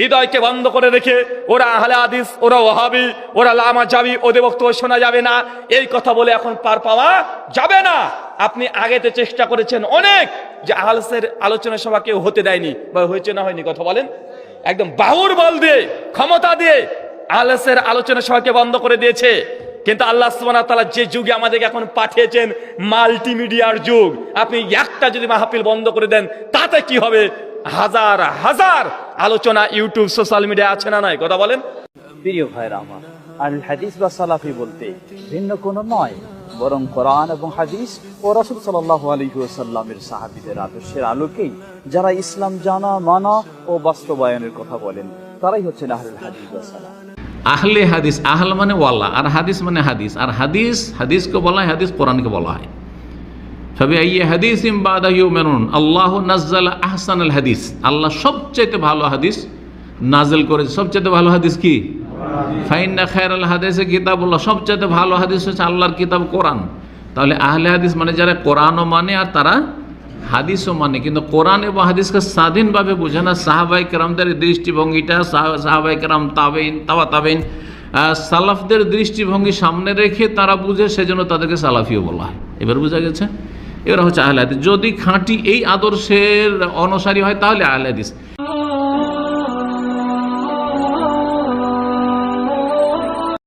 হৃদয়কে বন্ধ করে রেখে, ওরা আহলে আদিস ওরা ওহাবি ওরা লামা যাবি ওদের বক্তব্য শোনা যাবে না। এই কথা বলে এখন পার পাওয়া যাবে না। আপনি আগেতে চেষ্টা করেছেন অনেক যে আহলসের আলোচনা সভা কেউ হতে দেয়নি বা হয়েছে না হয়নি, কথা বলেন। একদম বাহুর বল দিয়ে, ক্ষমতা দিয়ে আহলসের আলোচনা সভাকে বন্ধ করে দিয়েছে। কিন্তু আল্লাহ তাআলা যে যুগে আমাদেরকে এখন পাঠিয়েছেন, মাল্টিমিডিয়ার যুগ। আপনি একটা যদি মাহফিল বন্ধ করে দেন, তাতে কি হবে? হাজার হাজার আলোচনা ইউটিউব সোশ্যাল মিডিয়া আছে না নাই? কথা বলেন। প্রিয় ভাইরা আমার আল হাদিস বা সালাফি বলতে ভিন্ন কোনো নয় বরং কোরআন এবং হাদিস ও রসুল সাল্লাহ আলহিউসাল্লামের সাহাবিদের আদর্শের আলোকেই যারা ইসলাম জানা মানা ও বাস্তবায়নের কথা বলেন তারাই হচ্ছেন আহলুল হাদিস বা সালাফ। আহলে হাদিস আহল মানে ওয়াল্লা আর হাদিস মানে হাদিস আর হাদিস হাদিসকে বলা হয় হাদিস কোরআনকে বলা হয়। সবে আইয়ে হাদিস ইমবাদাহিউ মেনুন আল্লাহ নাজ্জাল আহসান আল হাদিস। আল্লাহ সবচেয়ে ভালো হাদিস নাজেল করেছে। সবচেয়ে ভালো হাদিস কি? ফাইন্না খায়ের আল হাদিসে কিতাবুল্লাহ। সবচেয়ে ভালো হাদিস হচ্ছে আল্লাহর কিতাব কোরআন। তাহলে আহলে হাদিস মানে যারা কোরআনও মানে আর তারা হাদিসও মানে। কিন্তু কোরআন এবং হাদিসকে স্বাধীনভাবে বোঝে না। সাহাবাই কেরামদের দৃষ্টিভঙ্গিটা সাহা- সাহাবাই কেরাম তাবেইন, তাওয়া তাবেইন। সালাফদের দৃষ্টিভঙ্গি সামনে রেখে তারা বুঝে, সেজন্য তাদেরকে সালাফিও বলা হয়। এবার বোঝা গেছে এরা হচ্ছে আহলে হাদিস। যদি খাঁটি এই আদর্শের অনুসারী হয় তাহলে আহলে হাদিস।